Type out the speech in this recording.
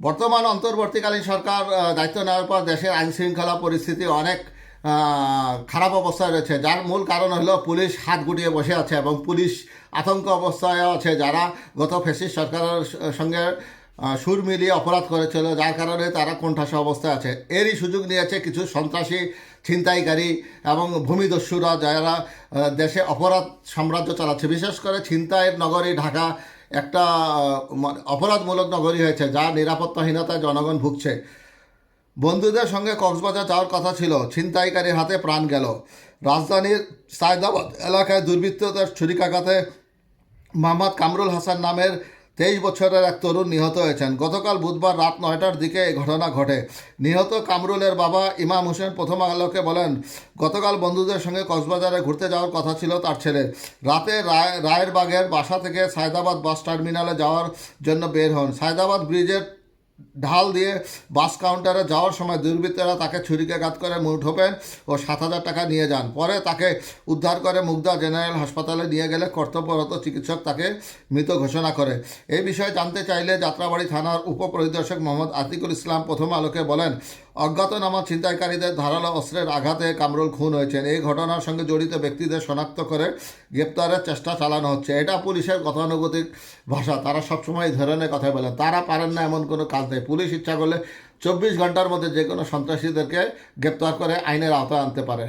বর্তমান অন্তর্বর্তীকালীন সরকার দায়িত্ব নেওয়ার পর দেশের আইন শৃঙ্খলা পরিস্থিতি অনেক খারাপ অবস্থায় রয়েছে। যার মূল কারণ হলো পুলিশ হাত গুটিয়ে বসে আছে এবং পুলিশ আতঙ্ক অবস্থায় আছে যারা গত ফেসিস সরকারের সঙ্গে সুর মিলিয়ে অপরাধ করেছিল, যার কারণে তারা কোণঠাসা অবস্থায় আছে। এরই সুযোগ নিয়েছে কিছু সন্ত্রাসী ছিনতাইকারী এবং ভূমিদস্যুরা যারা দেশে অপরাধ সাম্রাজ্য চালাচ্ছে। বিশেষ করে ছিনতাইয়ের নগরী ঢাকা একটা অপরাধমূলক নগরী হয়েছে যা নিরাপত্তাহীনতায় জনগণ ভুগছে। বন্ধুদের সঙ্গে কক্সবাজার যাওয়ার কথা ছিল, ছিনতাইকারীর হাতে প্রাণ গেল। রাজধানীর সায়দাবাদ এলাকায় দুর্বৃত্তদের ছুরিকাঘাতে মোহাম্মদ কামরুল হাসান নামের তেইশ বছরের এক তরুণ নিহত হয়েছেন। গতকাল বুধবার রাত নয়টার দিকে এই ঘটনা ঘটে। নিহত কামরুলের বাবা ইমাম হোসেন প্রথম আলোকে বলেন, গতকাল বন্ধুদের সঙ্গে কক্সবাজারে ঘুরতে যাওয়ার কথা ছিল তার ছেলে রাতে রায়, রায়েরবাগের বাসা থেকে সায়দাবাদ বাস টার্মিনালে যাওয়ার জন্য বের হন। সায়দাবাদ ব্রিজের ঢাল দিয়ে বাস কাউন্টারে যাওয়ার সময় দুর্বৃত্তরা তাকে ছুরিকে ছুরিকাঘাত করে মুঠোপেন ও সাত হাজার টাকা নিয়ে যান। পরে তাকে উদ্ধার করে মুগদা জেনারেল হাসপাতালে নিয়ে গেলে কর্তব্যরত চিকিৎসক তাকে মৃত ঘোষণা করে। এই বিষয়ে জানতে চাইলে যাত্রাবাড়ি থানার উপপরিদর্শক মোহাম্মদ আতিকুল ইসলাম প্রথম আলোকে বলেন অজ্ঞাতনামা ছিনতাইকারীদের ধারালো অস্ত্রের আঘাতে কামরুল খুন হয়েছেন। এই ঘটনার সঙ্গে জড়িত ব্যক্তিদের শনাক্ত করে গ্রেপ্তারের চেষ্টা চালানো হচ্ছে। এটা পুলিশের গতানুগতিক ভাষা। তারা সবসময় এই ধরনের কথা বলেন তারা পারেন না এমন কোনো কাজ নেই। পুলিশ ইচ্ছা করলে চব্বিশ ঘণ্টার মধ্যে যে কোনো সন্ত্রাসীদেরকে গ্রেপ্তার করে আইনের আওতায় আনতে পারে।